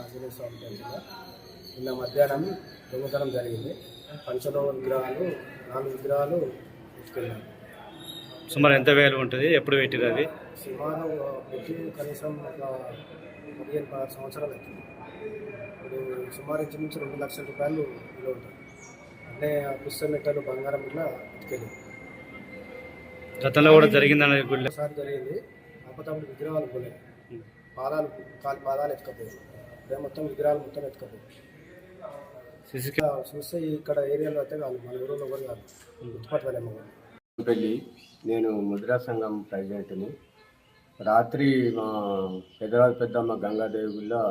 ఆంజనేయ స్వామి టెంపుల్లో నిన్న మధ్యాహ్నం దొంగతనం జరిగింది. పంచలోహ విగ్రహాలు నాలుగు విగ్రహాలు ఎత్తుకెళ్ళారు. సుమారు ఎంత వేలు ఉంటుంది? ఎప్పుడు పెట్టిరు అది? సుమారు పెట్టి కనీసం ఒక పదిహేను పదహారు సంవత్సరాలు అవుతుంది. ఇప్పుడు సుమారు ఇంచుమించు రెండు లక్షల రూపాయలు విలువ ఉంటుంది. అంటే ఆ పుస్తక మెట్టలు బంగారం ఇట్లా ఎత్తుకెళ్ళి గతంలో కూడా జరిగిందన్న గుళ్ళో ఒకసారి జరిగింది. అప్పతప్పుడు విగ్రహాలు పోలే పాదాలు కాలు పాదాలు ఎత్తుకపోయాయి మొత్తం విగ్రహాలు మొత్తం ఇక్కడ చూస్తే ఇక్కడ ఏరియాలో అయితే కాదు మన ఊరిలో కూడా కాదు. గుర్తుపట్టు వెళ్ళాము పెళ్ళి నేను ముద్రా సంఘం ప్రెసిడెంట్ని. రాత్రి మా పెదరాజు పెద్దమ్మ గంగాదేవి గుళ్ళో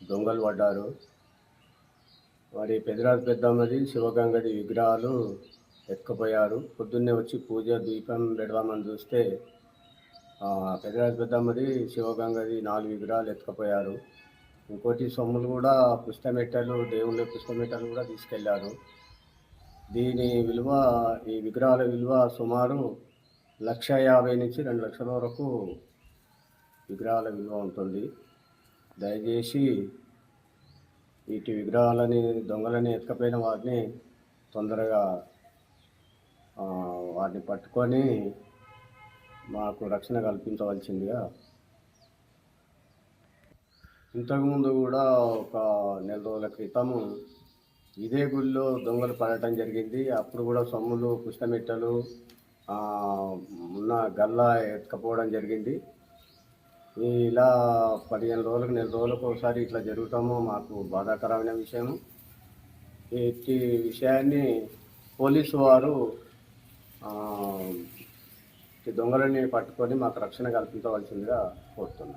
దొంగలు పడ్డారు. మరి పెదరాజు పెద్దమ్మది శివగంగది విగ్రహాలు ఎత్తుకుపోయారు. పొద్దున్నే వచ్చి పూజ దీపం పెడదామని చూస్తే ఆ, పెదరాజు పెద్దమ్మది శివగంగది నాలుగు విగ్రహాలు ఎత్తుకుపోయారు. ఇంకోటి సొమ్ములు కూడా పుష్టమెట్టలు దేవుళ్ళ పుష్టమెట్టలు కూడా తీసుకెళ్ళారు. దీని విలువ ఈ విగ్రహాల విలువ సుమారు లక్ష యాభై నుంచి రెండు లక్షల వరకు విగ్రహాల విలువ ఉంటుంది. దయచేసి వీటి విగ్రహాలని దొంగలని ఎత్తుకపోయిన వాటిని తొందరగా వాటిని పట్టుకొని మాకు రక్షణ కల్పించవలసిందిగా ఇంతకుముందు కూడా ఒక నెల రోజుల క్రితము ఇదే గుళ్ళో దొంగలు పడటం జరిగింది. అప్పుడు కూడా సొమ్ములు పుష్టమిట్టలు ఉన్న గల్లా ఎత్తుకపోవడం జరిగింది. ఇలా పదిహేను రోజులకు నెల రోజులకు ఒకసారి ఇట్లా జరుగుతామో. మాకు బాధాకరమైన విషయం ఈ విషయాన్ని పోలీసు వారు ఈ దొంగలని పట్టుకొని మాకు రక్షణ కల్పించవలసిందిగా కోరుతున్నాను.